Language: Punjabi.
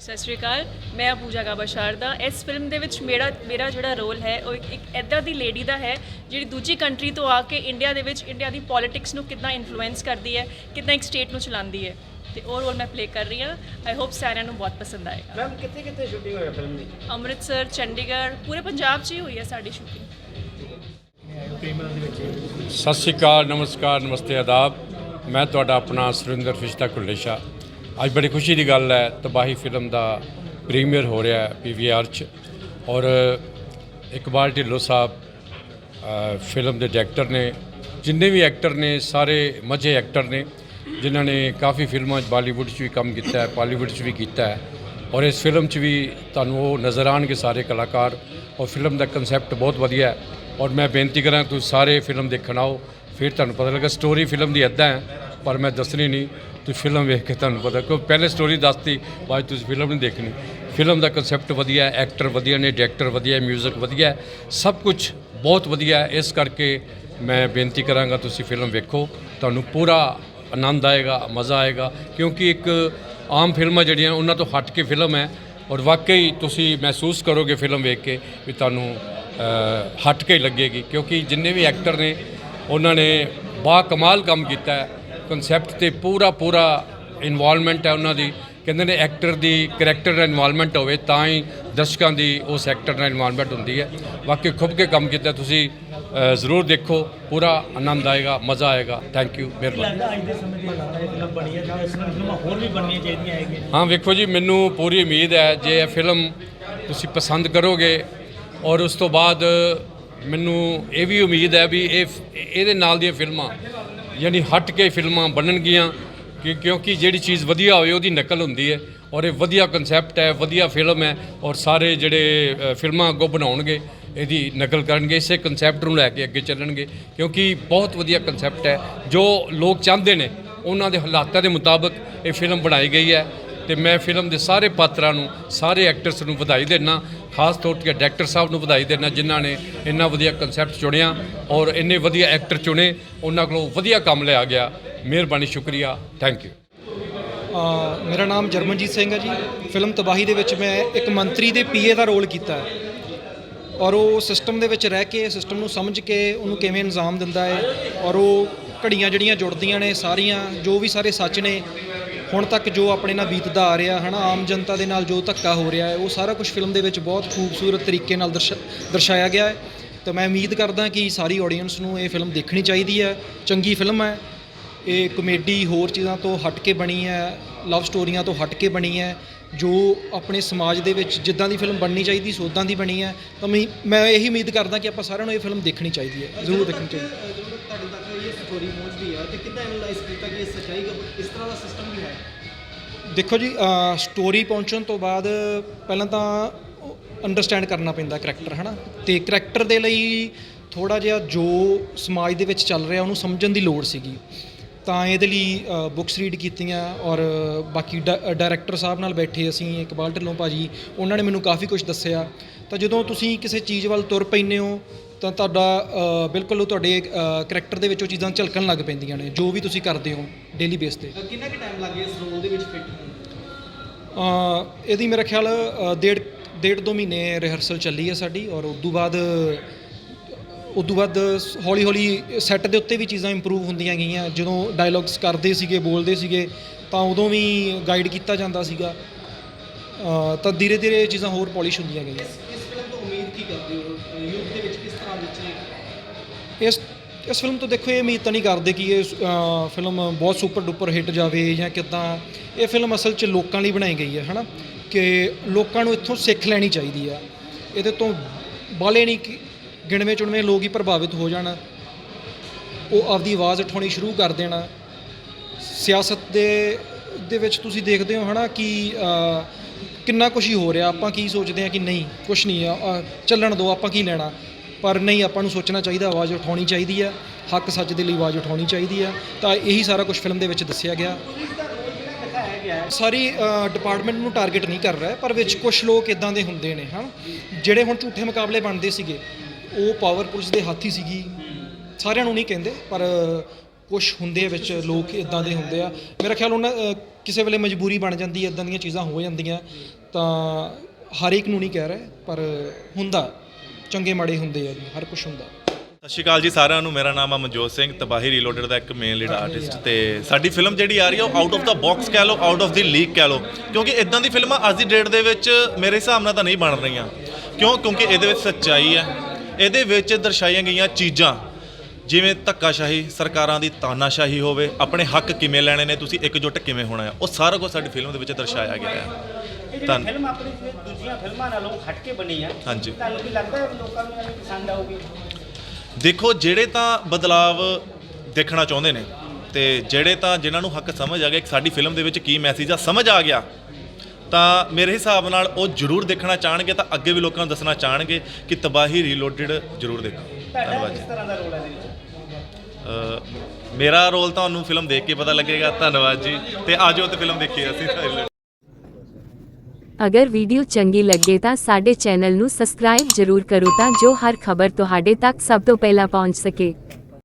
ਸਤਿ ਸ਼੍ਰੀ ਅਕਾਲ ਮੈਂ ਪੂਜਾ ਗਾਬਾ ਸ਼ਾਰਦਾ। ਇਸ ਫਿਲਮ ਦੇ ਵਿੱਚ ਮੇਰਾ ਮੇਰਾ ਜਿਹੜਾ ਰੋਲ ਹੈ ਉਹ ਇੱਕ- ਇੱਕ ਐਦਾਂ ਦੀ ਲੇਡੀ ਦਾ ਹੈ ਜਿਹੜੀ ਦੂਜੀ ਕੰਟਰੀ ਤੋਂ ਆ ਕੇ ਇੰਡੀਆ ਦੇ ਵਿੱਚ ਇੰਡੀਆ ਦੀ ਪੋਲਿਟਿਕਸ ਨੂੰ ਕਿੰਨਾ ਇਨਫਲੂਐਂਸ ਕਰਦੀ ਹੈ ਕਿੰਨਾ ਇੱਕ ਸਟੇਟ ਨੂੰ ਚਲਾਉਂਦੀ ਹੈ। ਤੇ ਉਹ ਰੋਲ ਮੈਂ ਪਲੇ ਕਰ ਰਹੀ ਹਾਂ। ਆਈ ਹੋਪ ਸਾਰਿਆਂ ਨੂੰ ਬਹੁਤ ਪਸੰਦ ਆਏਗਾ। ਮੈਮ ਕਿੱਥੇ ਕਿੱਥੇ ਸ਼ੂਟਿੰਗ ਹੋਈ ਫਿਲਮ ਦੀ? ਅੰਮ੍ਰਿਤਸਰ ਚੰਡੀਗੜ੍ਹ ਪੂਰੇ ਪੰਜਾਬ 'ਚ ਹੀ ਹੋਈ ਹੈ ਸਾਡੀ ਸ਼ੂਟਿੰਗ ਸਤਿ ਸ਼੍ਰੀ ਅਕਾਲ ਨਮਸਕਾਰ ਨਮਸਤੇ ਆਦਾਬ। ਮੈਂ ਤੁਹਾਡਾ ਆਪਣਾ ਸੁਰਿੰਦਰ ਫਿਸ਼ਤਾ ਕੁਲੇਸ਼ਾ। ਅੱਜ ਬੜੀ ਖੁਸ਼ੀ ਦੀ ਗੱਲ ਹੈ, ਤਬਾਹੀ ਫਿਲਮ ਦਾ ਪ੍ਰੀਮੀਅਰ ਹੋ ਰਿਹਾ ਹੈ ਪੀਵੀਆਰ 'ਚ ਔਰ ਇਕਬਾਲ ਢਿੱਲੋਂ ਸਾਹਿਬ ਫਿਲਮ ਦੇ ਡਾਇਰੈਕਟਰ ਨੇ, ਜਿੰਨੇ ਵੀ ਐਕਟਰ ਨੇ, ਸਾਰੇ ਮਜ਼ੇ ਐਕਟਰ ਨੇ, ਜਿਨ੍ਹਾਂ ਨੇ ਕਾਫੀ ਫਿਲਮਾਂ 'ਚ ਬਾਲੀਵੁੱਡ 'ਚ ਵੀ ਕੰਮ ਕੀਤਾ ਹੈ, ਪਾਲੀਵੁੱਡ 'ਚ ਵੀ ਕੀਤਾ ਹੈ ਔਰ ਇਸ ਫਿਲਮ 'ਚ ਵੀ ਤੁਹਾਨੂੰ ਉਹ ਨਜ਼ਰ ਆਉਣਗੇ ਸਾਰੇ ਕਲਾਕਾਰ ਔਰ ਫਿਲਮ ਦਾ ਕਨਸੈਪਟ ਬਹੁਤ ਵਧੀਆ ਹੈ ਔਰ ਮੈਂ ਬੇਨਤੀ ਕਰਾਂ, ਤੁਸੀਂ ਸਾਰੇ ਫਿਲਮ ਦੇਖਣ ਆਓ, ਫਿਰ ਤੁਹਾਨੂੰ ਪਤਾ ਲੱਗਾ ਸਟੋਰੀ ਫਿਲਮ ਦੀ ਇਦਾਂ ਹੈ ਪਰ ਮੈਂ ਦੱਸਣੀ ਨਹੀਂ, ਤੁਸੀਂ ਫਿਲਮ ਵੇਖ ਕੇ ਤੁਹਾਨੂੰ ਪਤਾ ਕਿਉਂ ਪਹਿਲੇ ਸਟੋਰੀ ਦੱਸਤੀ, ਬਾਅਦ ਤੁਸੀਂ ਫਿਲਮ ਨਹੀਂ ਦੇਖਣੀ। ਫਿਲਮ ਦਾ ਕਨਸੈਪਟ ਵਧੀਆ ਹੈ ਐਕਟਰ ਵਧੀਆ ਨੇ ਡਾਇਰੈਕਟਰ ਵਧੀਆ ਹੈ 뮤직 ਵਧੀਆ ਹੈ, ਸਭ ਕੁਝ ਬਹੁਤ ਵਧੀਆ ਹੈ। ਇਸ ਕਰਕੇ ਮੈਂ ਬੇਨਤੀ ਕਰਾਂਗਾ, ਤੁਸੀਂ ਫਿਲਮ ਵੇਖੋ, ਤੁਹਾਨੂੰ ਪੂਰਾ ਆਨੰਦ ਆਏਗਾ, ਮਜ਼ਾ ਆਏਗਾ, ਕਿਉਂਕਿ ਇੱਕ ਆਮ ਫਿਲਮਾਂ ਜਿਹੜੀਆਂ, ਉਹਨਾਂ ਤੋਂ ਹਟ ਕੇ ਫਿਲਮ ਹੈ, ਔਰ ਵਾਕਈ ਤੁਸੀਂ ਮਹਿਸੂਸ ਕਰੋਗੇ ਫਿਲਮ ਵੇਖ ਕੇ ਵੀ ਤੁਹਾਨੂੰ ਹਟ ਕੇ ਲੱਗੇਗੀ, ਕਿਉਂਕਿ ਜਿੰਨੇ ਵੀ ਐਕਟਰ ਨੇ, ਉਹਨਾਂ ਨੇ ਬਾ ਕਮਾਲ ਕੰਮ ਕੀਤਾ ਹੈ। ਕਨਸੈਪਟ ਤੇ ਪੂਰਾ ਪੂਰਾ ਇਨਵੋਲਵਮੈਂਟ ਹੈ ਉਹਨਾਂ ਦੀ। ਕਹਿੰਦੇ ਨੇ ਐਕਟਰ ਦੀ ਕਰੈਕਟਰ ਨਾਲ ਇਨਵੋਲਵਮੈਂਟ ਹੋਵੇ ਤਾਂ ਹੀ ਦਰਸ਼ਕਾਂ ਦੀ ਉਸ ਐਕਟਰ ਨਾਲ ਇਨਵੋਲਵਮੈਂਟ ਹੁੰਦੀ ਹੈ। ਬਾਕੀ ਖੁੱਬ ਕੇ ਕੰਮ ਕੀਤਾ ਤੁਸੀਂ ਜ਼ਰੂਰ ਦੇਖੋ। ਪੂਰਾ ਆਨੰਦ ਆਏਗਾ ਮਜ਼ਾ ਆਏਗਾ। ਥੈਂਕ ਯੂ ਮਿਹਰਬਾਨੀ ਦੇ ਦੇ ਦੀ ਹਾਂ ਵੇਖੋ ਜੀ ਮੈਨੂੰ ਪੂਰੀ ਉਮੀਦ ਹੈ ਜੇ ਇਹ ਫਿਲਮ ਤੁਸੀਂ ਪਸੰਦ ਕਰੋਗੇ ਔਰ ਉਸ ਤੋਂ ਬਾਅਦ ਮੈਨੂੰ ਇਹ ਵੀ ਉਮੀਦ ਹੈ ਵੀ ਇਹ ਇਹਦੇ ਨਾਲ ਦੀਆਂ ਫਿਲਮਾਂ ਯਾਨੀ ਹਟ ਕੇ ਫਿਲਮਾਂ ਬਣਨਗੀਆਂ, ਕਿ ਕਿਉਂਕਿ ਜਿਹੜੀ ਚੀਜ਼ ਵਧੀਆ ਹੋਵੇ ਉਹਦੀ ਨਕਲ ਹੁੰਦੀ ਹੈ ਔਰ ਇਹ ਵਧੀਆ ਕਨਸੈਪਟ ਹੈ, ਵਧੀਆ ਫਿਲਮ ਹੈ ਔਰ ਸਾਰੇ ਜਿਹੜੇ ਫਿਲਮਾਂ ਅੱਗੋਂ ਬਣਾਉਣਗੇ, ਇਹਦੀ ਨਕਲ ਕਰਨਗੇ, ਇਸੇ ਕਨਸੈਪਟ ਨੂੰ ਲੈ ਕੇ ਅੱਗੇ ਚੱਲਣਗੇ, ਕਿਉਂਕਿ ਬਹੁਤ ਵਧੀਆ ਕਨਸੈਪਟ ਹੈ, ਜੋ ਲੋਕ ਚਾਹੁੰਦੇ ਨੇ, ਉਹਨਾਂ ਦੇ ਹਾਲਾਤਾਂ ਦੇ ਮੁਤਾਬਕ ਇਹ ਫਿਲਮ ਬਣਾਈ ਗਈ ਹੈ ਤੇ ਮੈਂ ਫਿਲਮ ਦੇ ਸਾਰੇ ਪਾਤਰਾਂ ਨੂੰ, ਸਾਰੇ ਐਕਟਰਸ ਨੂੰ ਵਧਾਈ ਦੇਣਾ ਖਾਸ ਤੌਰ ਤੇ ਡਾਇਰੈਕਟਰ ਸਾਹਿਬ ਨੂੰ ਵਧਾਈ ਦੇਣਾ ਜਿਨ੍ਹਾਂ ਨੇ ਇੰਨਾ ਵਧੀਆ ਕਨਸੈਪਟ ਚੁਣਿਆ ਔਰ ਇੰਨੇ ਵਧੀਆ ਐਕਟਰ ਚੁਣੇ, ਉਹਨਾਂ ਕੋਲੋਂ ਵਧੀਆ ਕੰਮ ਲਿਆ ਗਿਆ। ਮਿਹਰਬਾਨੀ, ਸ਼ੁਕਰੀਆ। ਥੈਂਕ ਯੂ ਮੇਰਾ ਨਾਮ ਜਰਮਨਜੀਤ ਸਿੰਘ ਹੈ ਜੀ। ਫਿਲਮ ਤਬਾਹੀ ਦੇ ਵਿੱਚ ਮੈਂ ਇੱਕ ਮੰਤਰੀ ਦੇ ਪੀਏ ਦਾ ਰੋਲ ਕੀਤਾ ਹੈ ਔਰ ਉਹ ਸਿਸਟਮ ਦੇ ਵਿੱਚ ਰਹਿ ਕੇ ਸਿਸਟਮ ਨੂੰ ਸਮਝ ਕੇ ਉਹਨੂੰ ਕਿਵੇਂ ਇੰਜ਼ਾਮ ਦਿੰਦਾ ਹੈ ਔਰ ਉਹ ਘੜੀਆਂ ਜਿਹੜੀਆਂ ਜੁੜਦੀਆਂ ਨੇ, ਸਾਰੀਆਂ, ਜੋ ਵੀ ਸਾਰੇ ਸੱਚ ਨੇ ਹੁਣ ਤੱਕ ਜੋ ਆਪਣੇ ਨਾਲ ਬੀਤਦਾ ਆ ਰਿਹਾ, ਹਨਾ, ਆਮ ਜਨਤਾ ਦੇ ਨਾਲ ਜੋ ਧੱਕਾ ਹੋ ਰਿਹਾ ਹੈ, ਉਹ ਸਾਰਾ ਕੁਝ ਫਿਲਮ ਦੇ ਵਿੱਚ ਬਹੁਤ ਖੂਬਸੂਰਤ ਤਰੀਕੇ ਨਾਲ ਦਰਸ਼ਾ- ਦਰਸਾਇਆ ਗਿਆ ਹੈ। ਤਾਂ ਮੈਂ ਉਮੀਦ ਕਰਦਾ ਕਿ ਸਾਰੀ ਆਡੀਅנס ਨੂੰ ਇਹ ਫਿਲਮ ਦੇਖਣੀ ਚਾਹੀਦੀ ਹੈ। ਚੰਗੀ ਫਿਲਮ ਹੈ। ਇਹ ਕਮੇਡੀ ਹੋਰ ਚੀਜ਼ਾਂ ਤੋਂ ਹਟ ਕੇ ਬਣੀ ਹੈ ਲਵ ਸਟੋਰੀਆਂ ਤੋਂ ਹਟ ਕੇ ਬਣੀ ਹੈ ਜੋ ਆਪਣੇ ਸਮਾਜ ਦੇ ਵਿੱਚ ਜਿੱਦਾਂ ਦੀ ਫਿਲਮ ਬਣਨੀ ਚਾਹੀਦੀ ਸੀ ਉਦਾਂ ਦੀ ਬਣੀ ਹੈ। ਤਾਂ ਮੈਂ ਮੈਂ ਇਹੀ ਉਮੀਦ ਕਰਦਾ ਕਿ ਆਪਾਂ ਸਾਰਿਆਂ ਨੂੰ ਇਹ ਫਿਲਮ ਦੇਖਣੀ ਚਾਹੀਦੀ ਹੈ ਜ਼ਰੂਰ ਦੇਖਣੀ ਚਾਹੀਦੀ ਹੈ। ਤੁਹਾਡੇ ਤੱਕ ਇਹ ਸਟੋਰੀ ਪਹੁੰਚਦੀ ਹੈ ਤੇ ਕਿੱਦਾਂ ਐਨਾਲਾਈਜ਼ ਕੀਤਾ ਕਿ ਇਹ ਸੱਚਾਈ ਇਸ ਤਰ੍ਹਾਂ ਦਾ ਸਿਸਟਮ ਵੀ ਹੈ? ਦੇਖੋ ਜੀ ਸਟੋਰੀ ਪਹੁੰਚਣ ਤੋਂ ਬਾਅਦ ਪਹਿਲਾਂ ਤਾਂ ਅੰਡਰਸਟੈਂਡ ਕਰਨਾ ਪੈਂਦਾ ਕਰੈਕਟਰ ਹਨਾ? ਤੇ ਕਰੈਕਟਰ ਦੇ ਲਈ ਥੋੜਾ ਜਿਹਾ ਜੋ ਸਮਾਜ ਦੇ ਵਿੱਚ ਚੱਲ ਰਿਹਾ ਉਹਨੂੰ ਸਮਝਣ ਦੀ ਲੋੜ ਸੀਗੀ। ਤਾਂ ਇਹਦੇ ਲਈ ਬੁੱਕਸ ਰੀਡ ਕੀਤੀਆਂ ਔਰ ਬਾਕੀ ਡਾਇਰੈਕਟਰ ਸਾਹਿਬ ਨਾਲ ਬੈਠੇ ਅਸੀਂ ਇਕਬਾਲ ਢਿੱਲੋਂ ਭਾਜੀ ਉਹਨਾਂ ਨੇ ਮੈਨੂੰ ਕਾਫੀ ਕੁਝ ਦੱਸਿਆ। ਤਾਂ ਜਦੋਂ ਤੁਸੀਂ ਕਿਸੇ ਚੀਜ਼ ਵੱਲ ਤੁਰ ਪੈਂਦੇ ਹੋ ਤਾਂ ਤੁਹਾਡਾ ਬਿਲਕੁਲ ਤੁਹਾਡੇ ਕਰੈਕਟਰ ਦੇ ਵਿੱਚ ਉਹ ਚੀਜ਼ਾਂ ਝਲਕਣ ਲੱਗ ਪੈਂਦੀਆਂ ਨੇ ਜੋ ਵੀ ਤੁਸੀਂ ਕਰਦੇ ਹੋ ਡੇਲੀ ਬੇਸ ਤੇ। ਕਿੰਨਾ ਕੁ ਟਾਈਮ ਲੱਗ ਗਿਆ ਇਸ ਰੋਲ ਦੇ ਵਿੱਚ ਫਿੱਟ ਹੋਣ? ਇਹਦੀ ਮੇਰਾ ਖਿਆਲ ਡੇਢ ਡੇਢ ਦੋ ਮਹੀਨੇ ਰਿਹਰਸਲ ਚੱਲੀ ਹੈ ਸਾਡੀ ਔਰ ਉਸ ਤੋਂ ਬਾਅਦ ਉਸ ਤੋਂ ਬਾਅਦ ਹੌਲੀ ਹੌਲੀ ਸੈੱਟ ਦੇ ਉੱਤੇ ਵੀ ਚੀਜ਼ਾਂ ਇੰਪਰੂਵ ਹੁੰਦੀਆਂ ਗਈਆਂ। ਜਦੋਂ ਡਾਇਲੌਗਸ ਕਰਦੇ ਸੀਗੇ ਬੋਲਦੇ ਸੀਗੇ ਤਾਂ ਉਦੋਂ ਵੀ ਗਾਈਡ ਕੀਤਾ ਜਾਂਦਾ ਸੀਗਾ। ਤਾਂ ਧੀਰੇ ਧੀਰੇ ਚੀਜ਼ਾਂ ਹੋਰ ਪੋਲਿਸ਼ ਹੁੰਦੀਆਂ ਗਈਆਂ। ਇਸ ਫਿਲਮ ਤੋਂ ਉਮੀਦ ਕੀ ਕਰਦੇ ਹੋ? ਯੁੱਗ ਦੇ ਵਿੱਚ ਕਿਸ ਤਰ੍ਹਾਂ ਵਿੱਚ ਇਸ ਇਸ ਫਿਲਮ ਤੋਂ ਦੇਖੋ ਇਹ ਉਮੀਦ ਤਾਂ ਨਹੀਂ ਕਰਦੇ ਕਿ ਇਹ ਫਿਲਮ ਬਹੁਤ ਸੁਪਰ ਡੁਪਰ ਹਿੱਟ ਜਾਵੇ ਜਾਂ ਕਿੱਦਾਂ। ਇਹ ਫਿਲਮ ਅਸਲ 'ਚ ਲੋਕਾਂ ਲਈ ਬਣਾਈ ਗਈ ਹੈ ਹਨਾ? ਕਿ ਲੋਕਾਂ ਨੂੰ ਇੱਥੋਂ ਸਿੱਖ ਲੈਣੀ ਚਾਹੀਦੀ ਆ ਇਹਦੇ ਤੋਂ ਬਾਲੇ ਨਹੀਂ ਕਿ ਗਿਣਵੇਂ ਚੁਣਵੇਂ ਲੋਕ ਹੀ ਪ੍ਰਭਾਵਿਤ ਹੋ ਜਾਣ, ਉਹ ਆਪਦੀ ਆਵਾਜ਼ ਉਠਾਉਣੀ ਸ਼ੁਰੂ ਕਰ ਦੇਣਾ। ਸਿਆਸਤ ਦੇ ਦੇ ਵਿੱਚ ਤੁਸੀਂ ਦੇਖਦੇ ਹੋ ਹਨਾ ਕਿ ਕਿੰਨਾ ਕੁਝ ਹੀ ਹੋ ਰਿਹਾ, ਆਪਾਂ ਕੀ ਸੋਚਦੇ ਆ ਕਿ ਨਹੀਂ ਕੁਝ ਨਹੀਂ ਆ ਚੱਲਣ ਦਿਓ ਆਪਾਂ ਕੀ ਲੈਣਾ? ਪਰ ਨਹੀਂ, ਆਪਾਂ ਨੂੰ ਸੋਚਣਾ ਚਾਹੀਦਾ, ਆਵਾਜ਼ ਉਠਾਉਣੀ ਚਾਹੀਦੀ ਹੈ ਹੱਕ ਸੱਚ ਦੇ ਲਈ ਆਵਾਜ਼ ਉਠਾਉਣੀ ਚਾਹੀਦੀ ਹੈ ਤਾਂ ਇਹੀ ਸਾਰਾ ਕੁਝ ਫਿਲਮ ਦੇ ਵਿੱਚ ਦੱਸਿਆ ਗਿਆ। ਸਾਰੀ ਡਿਪਾਰਟਮੈਂਟ ਨੂੰ ਟਾਰਗੇਟ ਨਹੀਂ ਕਰ ਰਿਹਾ, ਪਰ ਵਿੱਚ ਕੁਝ ਲੋਕ ਇਦਾਂ ਦੇ ਹੁੰਦੇ ਨੇ, ਹਨ? ਜਿਹੜੇ ਹੁਣ ਝੂਠੇ ਮੁਕਾਬਲੇ ਬਣਦੇ ਸੀਗੇ ਉਹ ਪਾਵਰ ਪੁਲਿਸ ਦੇ ਹੱਥ ਹੀ ਸੀਗੀ। ਸਾਰਿਆਂ ਨੂੰ ਨਹੀਂ ਕਹਿੰਦੇ, ਪਰ ਕੁਝ ਹੁੰਦੇ ਵਿੱਚ ਲੋਕ ਇਦਾਂ ਦੇ ਹੁੰਦੇ ਆ। ਮੇਰਾ ਖਿਆਲ ਉਹਨਾਂ ਕਿਸੇ ਵੇਲੇ ਮਜਬੂਰੀ ਬਣ ਜਾਂਦੀ ਹੈ ਇਦਾਂ ਦੀਆਂ ਚੀਜ਼ਾਂ ਹੋ ਜਾਂਦੀਆਂ। ਤਾਂ ਹਰ ਇੱਕ ਨੂੰ ਨਹੀਂ ਕਹਿ ਰਿਹਾ, ਪਰ ਹੁੰਦਾ। ਚੰਗੇ ਮਾੜੇ ਹੁੰਦੇ ਆ ਜੀ, ਹਰ ਕੁਝ ਹੁੰਦਾ। ਸਤਿ ਸ਼੍ਰੀ ਅਕਾਲ ਜੀ ਸਾਰਿਆਂ ਨੂੰ, ਮੇਰਾ ਨਾਮ ਆ ਮਨਜੋਤ ਸਿੰਘ, ਤਬਾਹੀ ਰੀਲੋਡਡ ਦਾ ਇੱਕ ਮੇਨ ਲੀਡ ਆਰਟਿਸਟ ਤੇ ਸਾਡੀ ਫਿਲਮ ਜਿਹੜੀ ਆ ਰਹੀ ਆ, ਉਹ ਆਊਟ ਆਫ ਦਾ ਬਾਕਸ ਕਹਿ ਲਓ ਆਊਟ ਆਫ ਦੀ ਲੀਗ ਕਹਿ ਲਓ। ਕਿਉਂਕਿ ਇਦਾਂ ਦੀ ਫਿਲਮਾਂ ਅੱਜ ਦੀ ਡੇਟ ਦੇ ਵਿੱਚ ਮੇਰੇ ਹਿਸਾਬ ਨਾਲ ਤਾਂ ਨਹੀਂ ਬਣ ਰਹੀਆਂ। ਕਿਉਂ? ਕਿਉਂਕਿ ਇਹਦੇ ਵਿੱਚ ਸੱਚਾਈ ਹੈ। ਇਹਦੇ ਵਿੱਚ ਦਰਸਾਈਆਂ ਗਈਆਂ ਚੀਜ਼ਾਂ ਜਿਵੇਂ ਧੱਕਾਸ਼ਾਹੀ ਸਰਕਾਰਾਂ ਦੀ ਤਾਨਾਸ਼ਾਹੀ ਹੋਵੇ ਆਪਣੇ ਹੱਕ ਕਿਵੇਂ ਲੈਣੇ ਨੇ ਤੁਸੀਂ ਇਕਜੁੱਟ ਕਿਵੇਂ ਹੋਣਾ ਹੈ ਉਹ ਸਾਰਾ ਕੁਝ ਸਾਡੀ ਫਿਲਮ ਦੇ ਵਿੱਚ ਦਰਸਾਇਆ ਗਿਆ ਹੈ। ਧੰਨ- ਫਿਲਮ ਆਪਣੀ ਦੂਜੀਆਂ ਫਿਲਮਾਂ ਨਾਲੋਂ ਹਟ ਕੇ ਬਣੀ ਹਾਂਜੀ। ਤੁਹਾਨੂੰ ਕੀ ਲੱਗਦਾ ਹੈ ਵੀ ਲੋਕਾਂ ਨੂੰ ਇਹ ਪਸੰਦ ਆਊਗੀ? ਦੇਖੋ ਜਿਹੜੇ ਤਾਂ ਬਦਲਾਵ ਦੇਖਣਾ ਚਾਹੁੰਦੇ ਨੇ ਤੇ ਜਿਹੜੇ ਤਾਂ ਜਿਨ੍ਹਾਂ ਨੂੰ ਹੱਕ ਸਮਝ ਆ ਗਿਆ ਕਿ ਸਾਡੀ ਫਿਲਮ ਦੇ ਵਿੱਚ ਕੀ ਮੈਸੇਜ ਆ ਸਮਝ ਆ ਗਿਆ। ਤਾਂ ਮੇਰੇ ਹਿਸਾਬ ਨਾਲ ਉਹ ਜ਼ਰੂਰ ਦੇਖਣਾ ਚਾਹਣਗੇ ਤਾਂ ਅੱਗੇ ਵੀ ਲੋਕਾਂ ਨੂੰ ਦੱਸਣਾ ਚਾਹਣਗੇ ਕਿ ਤਬਾਹੀ ਰੀਲੋਡਡ ਜ਼ਰੂਰ ਦੇਖੋ। ਧੰਨਵਾਦ ਜੀ। ਤਰ੍ਹਾਂ ਦਾ ਰੋਲ ਹੈ ਇਹਦੇ ਵਿੱਚ? ਅਹ ਮੇਰਾ ਰੋਲ ਤੁਹਾਨੂੰ ਫਿਲਮ ਦੇਖ ਕੇ ਪਤਾ ਲੱਗੇਗਾ। ਧੰਨਵਾਦ ਜੀ। ਤੇ ਆਜੋ ਤੇ ਫਿਲਮ ਦੇਖੀਏ ਅਸੀਂ ਅਗਰ ਵੀਡੀਓ ਚੰਗੀ ਲੱਗੇ ਤਾਂ ਸਾਡੇ ਚੈਨਲ ਨੂੰ ਸਬਸਕ੍ਰਾਈਬ ਜ਼ਰੂਰ ਕਰੋ ਤਾਂ ਜੋ ਹਰ ਖਬਰ ਤੁਹਾਡੇ ਤੱਕ ਸਭ ਤੋਂ ਪਹਿਲਾਂ ਪਹੁੰਚ ਸਕੇ।